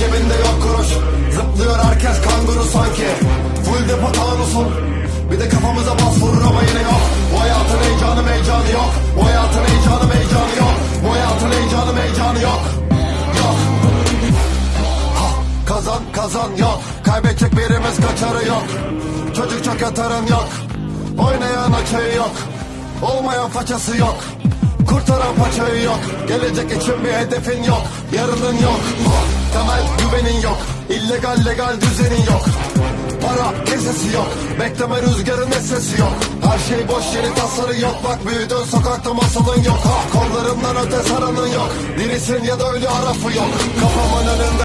Cebinde yok Zıplıyor herkes kanguru sanki. Full depo tanusun Bir de kafamıza bas vurur Kazan yok. Kaybedecek birimiz kaçarı yok. Çocuk çok yatarın yok. Oynayan açayı yok. Olmayan façası yok. Kurtaran paçayı yok. Gelecek için bir hedefin yok. Yarının yok. Temel güvenin yok. İllegal legal düzenin yok. Para kesesi yok. Bekleme rüzgarın sesi yok. Her şey boş yeri tasarı yok. Bak büyüdün sokakta masalın yok. Ha, Kollarımdan öte saranın yok. Dirisin ya da ölü harafı yok. Kafamın önünde